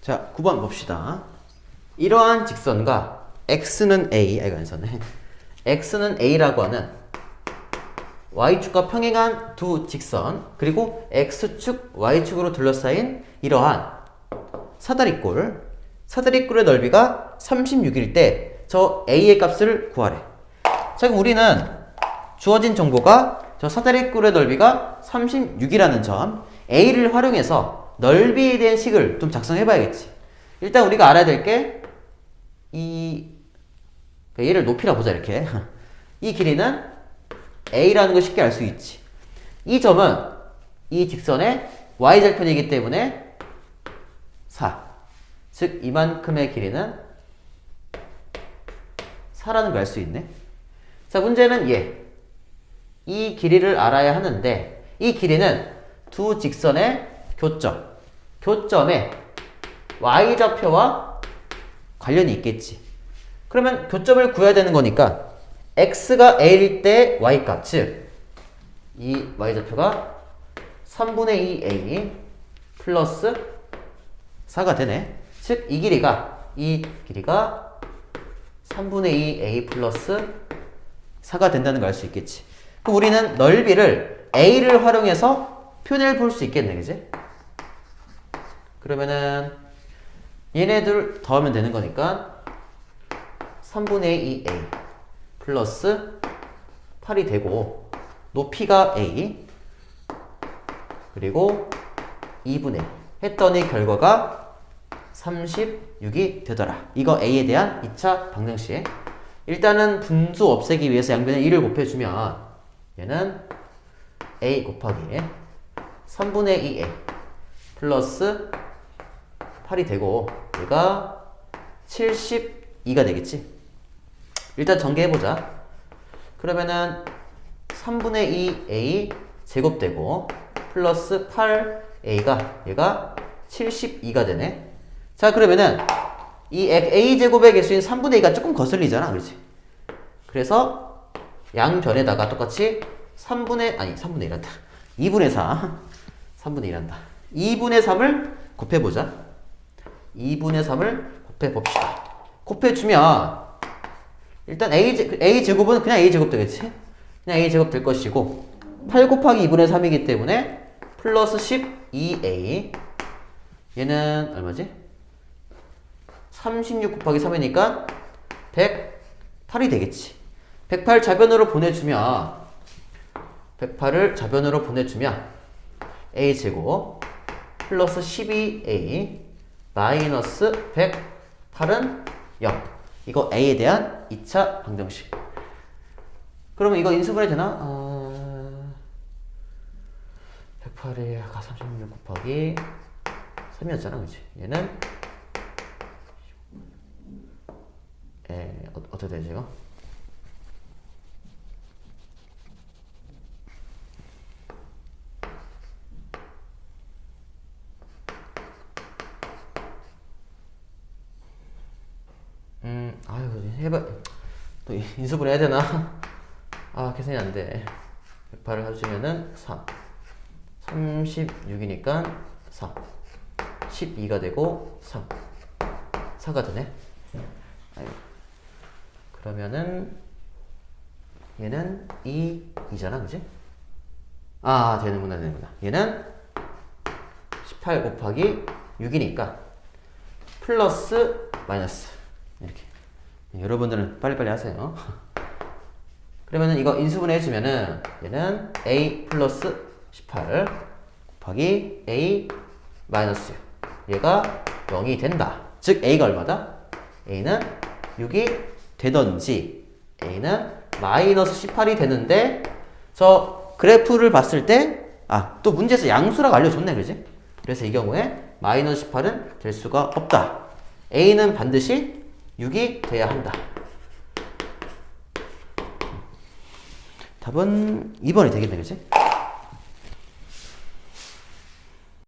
자, 9번 봅시다. 이러한 직선과 x는 a, 아이고 안 썼네. x는 a라고 하는 y축과 평행한 두 직선 그리고 x축, y축으로 둘러싸인 이러한 사다리꼴 사다리꼴의 넓이가 36일 때 저 a의 값을 구하래. 자, 그럼 우리는 주어진 정보가 저 사다리꼴의 넓이가 36이라는 점 a를 활용해서 넓이에 대한 식을 좀 작성해 봐야겠지. 일단 우리가 알아야 될 게이 얘를 높이라 보자 이렇게. 이 길이는 a라는 걸 쉽게 알 수 있지. 이 점은 이 직선의 y절편이기 때문에 4. 즉 이만큼의 길이는 4라는 걸 알 수 있네. 자, 문제는 얘. 이 길이를 알아야 하는데 이 길이는 두 직선의 교점. 교점에 y좌표와 관련이 있겠지. 그러면 교점을 구해야 되는 거니까 x가 a일 때 y값, 즉 이 y좌표가 3분의 2a 플러스 4가 되네. 즉 이 길이가 이 길이가 3분의 2a 플러스 4가 된다는 걸 알 수 있겠지. 그럼 우리는 넓이를 a를 활용해서 표현해 볼수 있겠네, 그지? 그러면은 얘네들 더하면 되는 거니까 3분의 2a 플러스 8이 되고 높이가 a 그리고 2분의 했더니 결과가 36이 되더라. 이거 a에 대한 2차 방정식. 일단은 분수 없애기 위해서 양변에 1을 곱해주면 얘는 a 곱하기 3분의 2a 플러스 8이 되고 얘가 72가 되겠지. 일단 전개해보자. 그러면은 3분의 2a 제곱되고 플러스 8a가 얘가 72가 되네. 자 그러면은 이 a 제곱의 개수인 3분의 2가 조금 거슬리잖아, 그렇지? 그래서 양변에다가 똑같이 3분의 아니 3분의 1한다. 2분의 4, 3분의 1한다. 2분의 3을 곱해보자. 2분의 3을 곱해 봅시다. 곱해 주면 일단 a, 제, a 제곱은 그냥 a 제곱 되겠지? 그냥 a 제곱 될 것이고 8 곱하기 2분의 3이기 때문에 플러스 12a 얘는 얼마지? 36 곱하기 3이니까 108이 되겠지. 108 자변으로 보내주면 108을 자변으로 보내주면 a 제곱 플러스 12a 마이너스 108은 0. 이거 a에 대한 2차 방정식. 그러면 이거 인수분해 되나? 어... 108이 아까 36 곱하기 3이었잖아, 그치? 얘는 에, 어, 어떻게 되지 이거? 해봐. 또 인수분 해야 되나? 아, 계산이 안 돼. 108을 해주면은 4. 36이니까 4. 12가 되고 3. 4가 되네. 그러면은 얘는 2, 2잖아, 그지? 아, 되는구나, 되는구나. 얘는 18 곱하기 6이니까 플러스 마이너스 이렇게. 여러분들은 빨리빨리 하세요. 그러면은 이거 인수분해 해주면은 얘는 a 플러스 18 곱하기 a 마이너스 6. 얘가 0이 된다. 즉 a가 얼마다? a는 6이 되던지 a는 마이너스 18이 되는데 저 그래프를 봤을 때 아 또 문제에서 양수라고 알려줬네 그지? 그래서 이 경우에 마이너스 18은 될 수가 없다. a는 반드시 6이 돼야 한다. 답은 2번이 되겠네 그지?